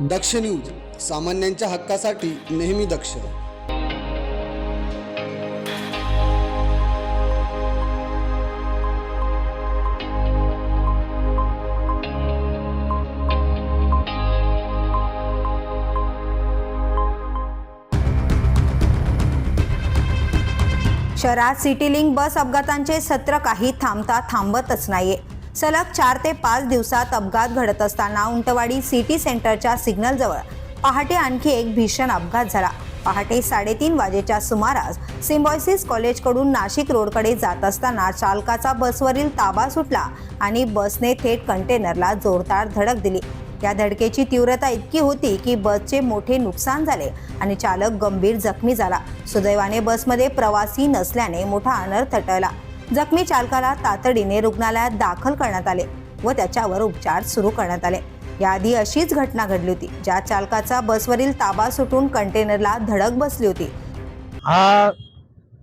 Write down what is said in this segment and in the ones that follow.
दक्ष news सामान्यांच्या हक्कासाठी नेहमी दक्ष. शहरात सिटी लिंक बस अपघातांचे सत्र काही थांबता थांबतच नाहीये. सलग चार ते पाच दिवसात अपघात घडत असताना उंटवाडी सिटी सेंटरच्या सिग्नलजवळ पहाटे आणखी एक भीषण अपघात झाला. पहाटे साडेतीन वाजेच्या सुमारास सिम्बॉयसिस कॉलेजकडून नाशिक रोडकडे जात असताना चालकाचा बसवरील ताबा सुटला आणि बसने थेट कंटेनरला जोरदार धडक दिली. या धडकेची तीव्रता इतकी होती की बसचे मोठे नुकसान झाले आणि चालक गंभीर जखमी झाला. सुदैवाने बसमध्ये प्रवासी नसल्याने मोठा अनर्थ टळला. जखमी चालकाला तातडीने रुग्णालयात दाखल करण्यात आले व त्याच्यावर उपचार सुरू करण्यात आले. याआधी अशीच घटना घडली होती ज्या चालकाचा बसवरील ताबा सुटून कंटेनरला धडक बसली होती. हा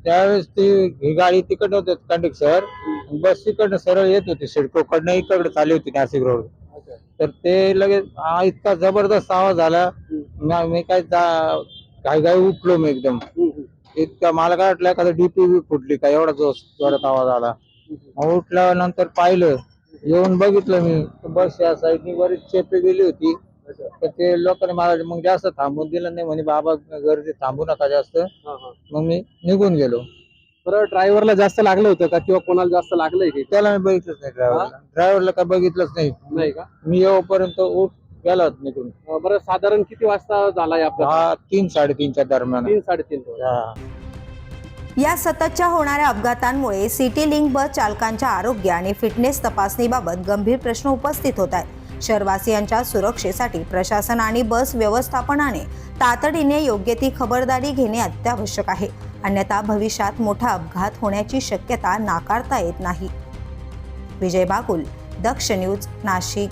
त्यावेळेस ती ही गाडी तिकडनं होती कंडक्टर बस तिकडनं सरळ येत होती सिडकोकडनं इकडे चालली होती नाशिक रोड. तर ते लगेच हा इतका जबरदस्त आवाज झाला मी काय घाई घाई उठलो मी एकदम. इतका मला काय वाटलं एखादा डीपी बी फुटली का एवढा जोर जोरात आवाज आला. मग उठल्यानंतर पाहिलं येऊन बघितलं मी तर बस या साईडनी बरीच चेपे गेली होती. तर ते लोकांनी मला मग जास्त थांबून दिलं नाही म्हणे बाबा गर्दी थांबू नका जास्त. मग मी निघून गेलो. बरं ड्रायव्हरला जास्त लागलं होतं का किंवा कोणाला जास्त लागलंय की त्याला मी बघितलंच नाही ड्रायव्हरला ड्रायव्हरला काय बघितलंच नाही. नाही का? मी येऊपर्यंत उठ गेला होता निघून. अं, बरं साधारण किती वाजता झालाय आपला हा तीन साडेतीनच्या दरम्यान. तीन साडेतीन हा. या सततच्या होणाऱ्या अपघातांमुळे सिटी लिंक बस चालकांच्या आरोग्य आणि फिटनेस तपासणीबाबत गंभीर प्रश्न उपस्थित होत आहेत. शहरवासियांच्या सुरक्षेसाठी प्रशासन आणि बस व्यवस्थापनाने तातडीने योग्य ती खबरदारी घेणे अत्यावश्यक आहे. अन्यथा भविष्यात मोठा अपघात होण्याची शक्यता नाकारता येत नाही. विजय बागुल दक्ष न्यूज नाशिक.